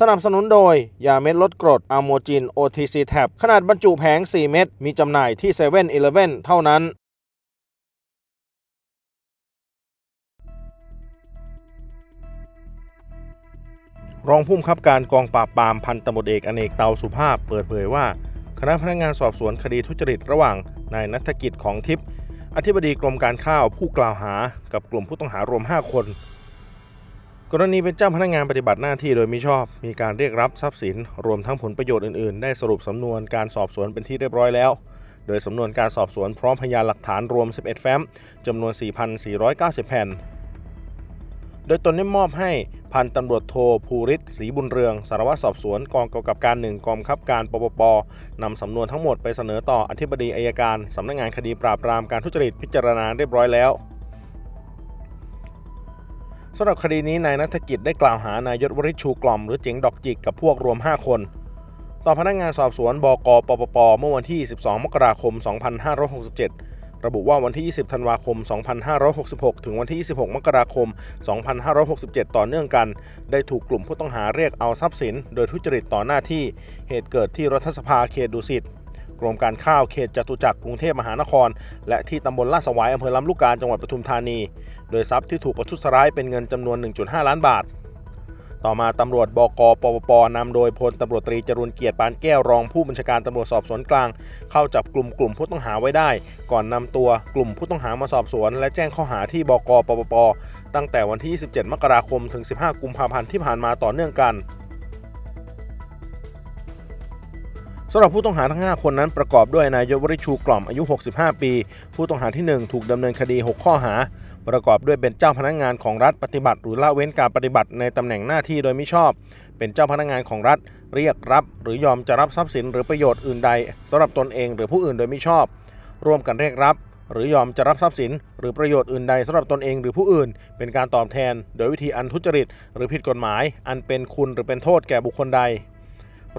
สนับสนุนโดย ยาเม็ดลดกรดอะโมจิน OTC Tab ขนาดบรรจุแผง 4 เม็ด มีจำหน่ายที่7 e เ e ่ e อเท่านั้น รองผู้บังคับการกองปราบปรามพันตำรวจเอกอเนกเตาสุภาพ เปิดเผยว่า คณะพนักงานสอบสวนคดีทุจริตระหว่างนายนัฐกิจของทิพย์อธิบดีกรมการข้าวผู้กล่าวหา กับกลุ่มผู้ต้องหารวม 5 คน กรณีเป็นเจ้าพนักงานปฏิบัติหน้าที่โดยมิชอบ มีการเรียกรับทรัพย์สิน รวมทั้งผลประโยชน์อื่นๆ ได้สรุปสำนวนการสอบสวนเป็นที่เรียบร้อยแล้ว โดยสำนวนการสอบสวนพร้อมพยานหลักฐานรวม 11 แฟ้มจำนวน 4,490 แผ่น โดยตนได้มอบให้พันตำรวจโทภูริศศรีบุญเรือง สารวัตรสอบสวนกองกำกับการหนึ่งกองคับการปปปนำสำนวนทั้งหมดไปเสนอต่ออธิบดีอายการสำนักงานคดีปราบปรามการทุจริตพิจารณาเรียบร้อยแล้ว สำหรับคดีนี้นายนัฐกิจได้กล่าวหานายยศวริชูกล่อมหรือเจ๋งดอกจิกกับพวกรวม 5 คน ต่อพนักงานสอบสวนบกปปปเมื่อวันที่ 12 มกราคม 2567 ระบุว่าวันที่ 20 ธันวาคม 2566 ถึงวันที่ 26 มกราคม 2567 ต่อเนื่องกัน ได้ถูกกลุ่มผู้ต้องหาเรียกเอาทรัพย์สิน โดยทุจริตต่อหน้าที่ เหตุเกิดที่รัฐสภาเขตดุสิต รมการข้าวเขตจตุจักรกรุงเทพมหานคร และที่ตำบลลาดสวายอำเภอลำลูกกาจังหวัดปทุมธานี โดยทรัพย์ที่ถูกประทุษร้ายเป็นเงินจำนวน 1.5 ล้านบาท ต่อมาตำรวจบกปปปนำโดยพลตำรวจตรีจรุนเกียรติปานแก้วรองผู้บัญชาการตำรวจสอบสวนกลาง เข้าจับกลุ่มกลุ่มผู้ต้องหาไว้ได้ ก่อนนำตัวกลุ่มผู้ต้องหามาสอบสวน และแจ้งข้อหาที่บกปปปตั้งแต่วันที่ 27 มกราคมถึง 15 กุมภาพันธ์ที่ผ่านมาต่อเนื่องกัน สำหรับผู้ต้องหาทั้ง 5 คนนั้นประกอบด้วยนายยศวริชูกล่อมอายุ 65 ปี ผู้ต้องหาที่ 1 ถูกดำเนินคดี 6 ข้อหา ประกอบด้วยเป็นเจ้าพนักงานของรัฐปฏิบัติ หรือละเว้นการปฏิบัติในตำแหน่งหน้าที่โดยมิชอบ เป็นเจ้าพนักงานของรัฐ เรียกรับ หรือยอมจะรับทรัพย์สินหรือประโยชน์อื่นใดสำหรับตนเองหรือผู้อื่นโดยมิชอบ ร่วมกันเรียกรับ หรือยอมจะรับทรัพย์สิน หรือประโยชน์อื่นใดสำหรับตนเองหรือผู้อื่น เป็นการตอบแทน โดยวิธีอันทุจริต หรือผิดกฎหมาย อันเป็นคุณหรือเป็นโทษแก่บุคคลใด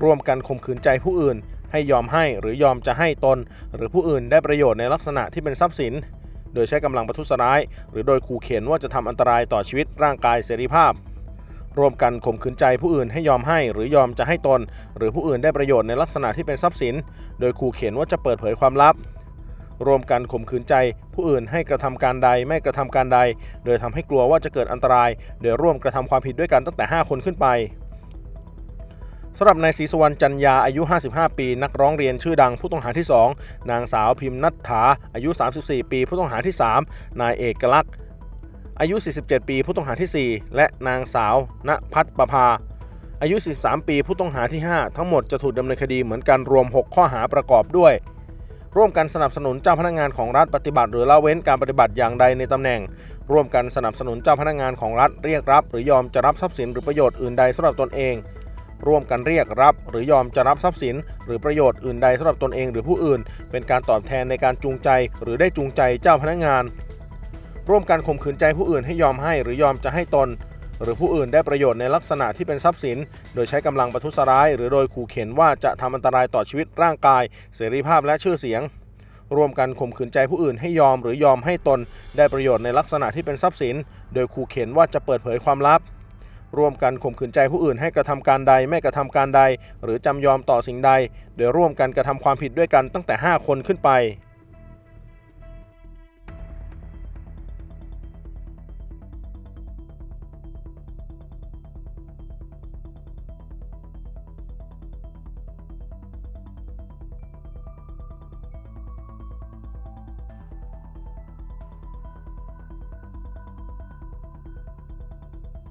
ร่วมกันข่มขืนใจผู้อื่น ให้ยอมให้หรือยอมจะให้ตน หรือผู้อื่นได้ประโยชน์ในลักษณะที่เป็นทรัพย์สิน โดยใช้กำลังประทุษร้าย หรือโดยขู่เข็นว่าจะทำอันตรายต่อชีวิตร่างกายเสรีภาพ ร่วมกันข่มขืนใจผู้อื่นให้ยอมให้ หรือยอมจะให้ตน หรือผู้อื่นได้ประโยชน์ในลักษณะที่เป็นทรัพย์สิน โดยขู่เข็นว่าจะเปิดเผยความลับร่วมกันข่มขืนใจ ผู้อื่นให้กระทำการใดไม่กระทำการใด โดยทำให้กลัวว่าจะเกิดอันตราย โดยร่วมกระทำความผิดด้วยกันตั้งแต่ 5 คนขึ้นไป สำหรับนายศรีสุวรรณจันยาอายุ 55 ปี นักร้องเรียนชื่อดังผู้ต้องหาที่ 2 นางสาวพิมพ์นัทถาอายุ 34 ปี ผู้ต้องหาที่ 3 นายเอกลักษณ์อายุ 47 ปี ผู้ต้องหาทีสี่ 4 และนางสาว ณพัฒประภา อายุ 43 ปีผู้ต้องหาที่ 5 ทั้งหมดจะถูกดำเนินคดีเหมือนกันรวม 6 ข้อหาประกอบด้วย ร่วมกันสนับสนุนเจ้าพนักงานของรัฐปฏิบัติ หรือละเว้นการปฏิบัติอย่างใดในตำแหน่ง ร่วมกันสนับสนุนเจ้าพนักงานของรัฐเรียกรับ หรือยอมจะรับทรัพย์สินหรือประโยชน์อื่นใดสำหรับตนเอง ร่วมกันเรียกรับ หรือยอมจะรับทรัพย์สิน หรือประโยชน์อื่นใดสำหรับตนเองหรือผู้อื่น เป็นการตอบแทนในการจูงใจ หรือได้จูงใจเจ้าพนักงาน ร่วมกันข่มขืนใจผู้อื่นให้ยอมให้หรือยอมจะให้ตน หรือผู้อื่นได้ประโยชน์ในลักษณะที่เป็นทรัพย์สิน โดยใช้กำลังประทุษร้าย หรือโดยขู่เข็นว่าจะทำอันตรายต่อชีวิตร่างกาย เสรีภาพและชื่อเสียงร่วมกันข่มขืนใจผู้อื่นให้ยอมหรือยอมให้ตน ได้ประโยชน์ในลักษณะที่เป็นทรัพย์สิน โดยขู่เข็นว่าจะเปิดเผยความลับ ร่วมกันข่มขืนใจผู้อื่นให้กระทำการใดไม่กระทำการใด หรือจำยอมต่อสิ่งใด โดยร่วมกันกระทำความผิดด้วยกันตั้งแต่ 5 คนขึ้นไป